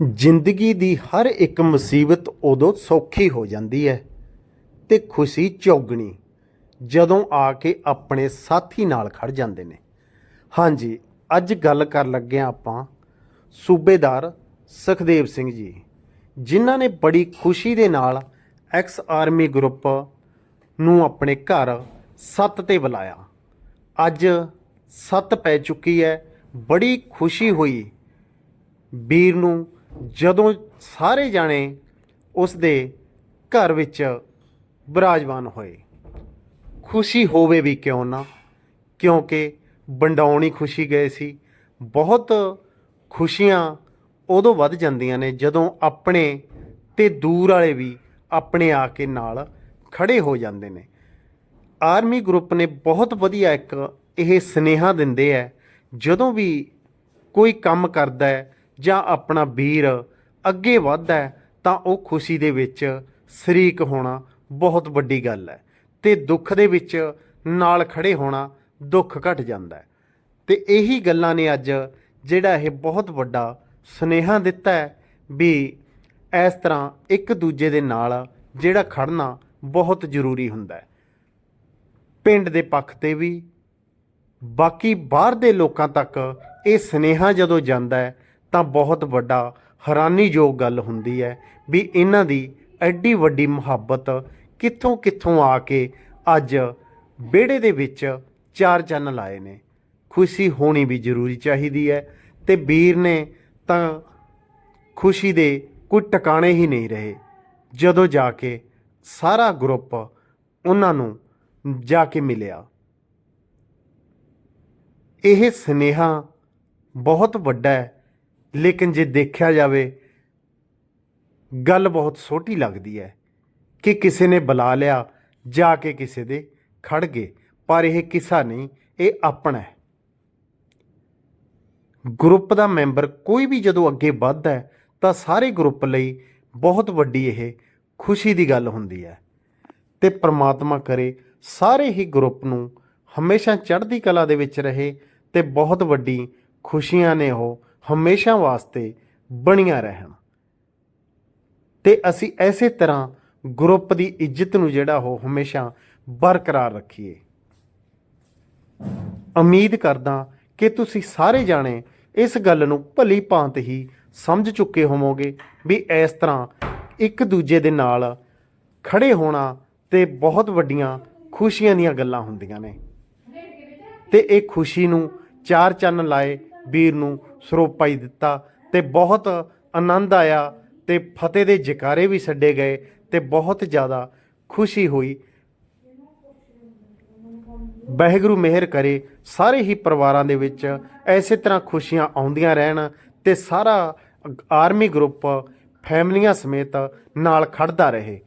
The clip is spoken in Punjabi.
ਜ਼ਿੰਦਗੀ ਦੀ ਹਰ ਇੱਕ ਮੁਸੀਬਤ ਉਦੋਂ ਸੌਖੀ ਹੋ ਜਾਂਦੀ ਹੈ ਤੇ ਖੁਸ਼ੀ ਚੌਗਣੀ, ਜਦੋਂ ਆ ਕੇ ਆਪਣੇ ਸਾਥੀ ਨਾਲ ਖੜ ਜਾਂਦੇ ਨੇ। ਹਾਂਜੀ, ਅੱਜ ਗੱਲ ਕਰਨ ਲੱਗੇ ਹਾਂ ਆਪਾਂ ਸੂਬੇਦਾਰ ਸੁਖਦੇਵ ਸਿੰਘ ਜੀ, ਜਿਨ੍ਹਾਂ ਨੇ ਬੜੀ ਖੁਸ਼ੀ ਦੇ ਨਾਲ ਐਕਸ ਆਰਮੀ ਗਰੁੱਪ ਨੂੰ ਆਪਣੇ ਘਰ ਸੱਤ ਤੇ ਬੁਲਾਇਆ। ਅੱਜ ਸੱਤ ਪੈ ਚੁੱਕੀ ਹੈ, ਬੜੀ ਖੁਸ਼ੀ ਹੋਈ ਵੀਰ ਨੂੰ ਜਦੋਂ ਸਾਰੇ ਜਾਣੇ ਉਸ ਦੇ ਘਰ ਵਿੱਚ ਬਿਰਾਜਮਾਨ ਹੋਏ। ਖੁਸ਼ੀ ਹੋਵੇ ਵੀ ਕਿਉਂ ਨਾ? ਕਿਉਂਕਿ ਵੰਡਾਉਣੀ ਖੁਸ਼ੀ ਗਏ ਸੀ। ਬਹੁਤ ਖੁਸ਼ੀਆਂ ਉਦੋਂ ਵੱਧ ਜਾਂਦੀਆਂ ਨੇ ਜਦੋਂ ਆਪਣੇ ਤੇ ਦੂਰ ਵਾਲੇ ਵੀ ਆਪਣੇ ਆ ਕੇ ਨਾਲ ਖੜੇ ਹੋ ਜਾਂਦੇ ਨੇ। ਆਰਮੀ ਗਰੁੱਪ ਨੇ ਬਹੁਤ ਵਧੀਆ ਇੱਕ ਇਹ ਸਨੇਹਾ ਦਿੰਦੇ ਹੈ ਜਦੋਂ ਵੀ ਕੋਈ ਕੰਮ ਕਰਦਾ ਹੈ ਜਾਂ ਆਪਣਾ ਵੀਰ ਅੱਗੇ ਵੱਧਦਾ ਹੈ, ਤਾਂ ਉਹ ਖੁਸ਼ੀ ਦੇ ਵਿੱਚ ਸ਼ਰੀਕ ਹੋਣਾ ਬਹੁਤ ਵੱਡੀ ਗੱਲ ਹੈ ਤੇ ਦੁੱਖ ਦੇ ਵਿੱਚ ਨਾਲ ਖੜੇ ਹੋਣਾ ਦੁੱਖ ਘਟ ਜਾਂਦਾ ਹੈ। ਤੇ ਇਹੀ ਗੱਲਾਂ ਨੇ ਅੱਜ ਜਿਹੜਾ ਇਹ ਬਹੁਤ ਵੱਡਾ ਸਨੇਹਾ ਦਿੱਤਾ ਹੈ ਵੀ ਇਸ ਤਰ੍ਹਾਂ ਇੱਕ ਦੂਜੇ ਦੇ ਨਾਲ ਜਿਹੜਾ ਖੜਨਾ ਬਹੁਤ ਜ਼ਰੂਰੀ ਹੁੰਦਾ ਹੈ। ਪਿੰਡ ਦੇ ਪੱਖ ਤੇ ਵੀ, ਬਾਕੀ ਬਾਹਰ ਦੇ ਲੋਕਾਂ ਤੱਕ ਇਹ ਸਨੇਹਾ ਜਦੋਂ ਜਾਂਦਾ ਹੈ ਤਾਂ ਬਹੁਤ ਵੱਡਾ ਹੈਰਾਨੀਯੋਗ ਗੱਲ ਹੁੰਦੀ ਹੈ ਵੀ ਇਹਨਾਂ ਦੀ ਐਡੀ ਵੱਡੀ ਮੁਹੱਬਤ ਕਿੱਥੋਂ ਕਿੱਥੋਂ ਆ ਕੇ ਅੱਜ ਵਿਹੜੇ ਦੇ ਵਿੱਚ ਚਾਰ ਚੰਨ ਲਾਏ ਨੇ। ਖੁਸ਼ੀ ਹੋਣੀ ਵੀ ਜ਼ਰੂਰੀ ਚਾਹੀਦੀ ਹੈ ਤੇ ਵੀਰ ਨੇ ਤਾਂ ਖੁਸ਼ੀ ਦੇ ਕੋਈ ਟਿਕਾਣੇ ਹੀ ਨਹੀਂ ਰਹੇ। ਜਦੋਂ ਜਾ ਕੇ ਸਾਰਾ ਗਰੁੱਪ ਉਹਨਾਂ ਨੂੰ ਜਾ ਕੇ ਮਿਲਿਆ। ਇਹ ਸਨੇਹਾ ਬਹੁਤ ਵੱਡਾ ਹੈ ਲੇਕਿਨ ਜੇ ਦੇਖਿਆ ਜਾਵੇ, ਗੱਲ ਬਹੁਤ ਛੋਟੀ ਲੱਗਦੀ ਹੈ ਕਿ ਕਿਸੇ ਨੇ ਬੁਲਾ ਲਿਆ, ਜਾ ਕੇ ਕਿਸੇ ਦੇ ਖੜ ਗਏ, ਪਰ ਇਹ ਕਿਸਾ ਨਹੀਂ, ਇਹ ਆਪਣਾ ਹੈ। ਗਰੁੱਪ ਦਾ ਮੈਂਬਰ ਕੋਈ ਵੀ ਜਦੋਂ ਅੱਗੇ ਵੱਧਦਾ ਹੈ, ਤਾਂ ਸਾਰੇ ਗਰੁੱਪ ਲਈ ਬਹੁਤ ਵੱਡੀ ਇਹ ਖੁਸ਼ੀ ਦੀ ਗੱਲ ਹੁੰਦੀ ਹੈ। ਤੇ ਪ੍ਰਮਾਤਮਾ ਕਰੇ, ਸਾਰੇ ਹੀ ਗਰੁੱਪ ਨੂੰ ਹਮੇਸ਼ਾ ਚੜ੍ਹਦੀ ਕਲਾ ਦੇ ਵਿੱਚ ਰਹੇ ਤੇ ਬਹੁਤ ਵੱਡੀ ਖੁਸ਼ੀਆਂ ਨੇ ਉਹ ਹਮੇਸ਼ਾ ਵਾਸਤੇ ਬਣੀਆਂ ਰਹਿਣ। ਤੇ ਅਸੀਂ ਐਸੇ ਤਰ੍ਹਾਂ ਗਰੁੱਪ ਦੀ ਇੱਜ਼ਤ ਨੂੰ ਜਿਹੜਾ ਉਹ ਹਮੇਸ਼ਾ ਬਰਕਰਾਰ ਰੱਖੀਏ। ਉਮੀਦ ਕਰਦਾ ਕਿ ਤੁਸੀਂ ਸਾਰੇ ਜਾਣੇ ਇਸ ਗੱਲ ਨੂੰ ਭਲੀ ਭਾਂਤ ਹੀ ਸਮਝ ਚੁੱਕੇ ਹੋਵੋਗੇ ਵੀ ਇਸ ਤਰ੍ਹਾਂ ਇੱਕ ਦੂਜੇ ਦੇ ਨਾਲ ਖੜੇ ਹੋਣਾ ਤੇ ਬਹੁਤ ਵੱਡੀਆਂ ਖੁਸ਼ੀਆਂ ਦੀਆਂ ਗੱਲਾਂ ਹੁੰਦੀਆਂ ਨੇ। ਤੇ ਇਹ ਖੁਸ਼ੀ ਨੂੰ ਚਾਰ ਚੰਨ ਲਾਏ ਵੀਰ ਨੂੰ ਸਰੋਪਾ ਹੀ ਦਿੱਤਾ ਤੇ ਬਹੁਤ ਆਨੰਦ ਆਇਆ ਤੇ ਫਤਿਹ ਦੇ ਜਕਾਰੇ ਵੀ ਛੱਡੇ ਗਏ ਤੇ ਬਹੁਤ ਜ਼ਿਆਦਾ ਖੁਸ਼ੀ ਹੋਈ। ਵਾਹਿਗੁਰੂ ਮਿਹਰ ਕਰੇ, ਸਾਰੇ ਹੀ ਪਰਿਵਾਰਾਂ ਦੇ ਵਿੱਚ ਐਸੇ ਤਰ੍ਹਾਂ ਖੁਸ਼ੀਆਂ ਆਉਂਦੀਆਂ ਰਹਿਣ ਤੇ ਸਾਰਾ ਆਰਮੀ ਗਰੁੱਪ, ਫੈਮਲੀਆਂ ਸਮੇਤ ਨਾਲ ਖੜਦਾ ਰਹੇ।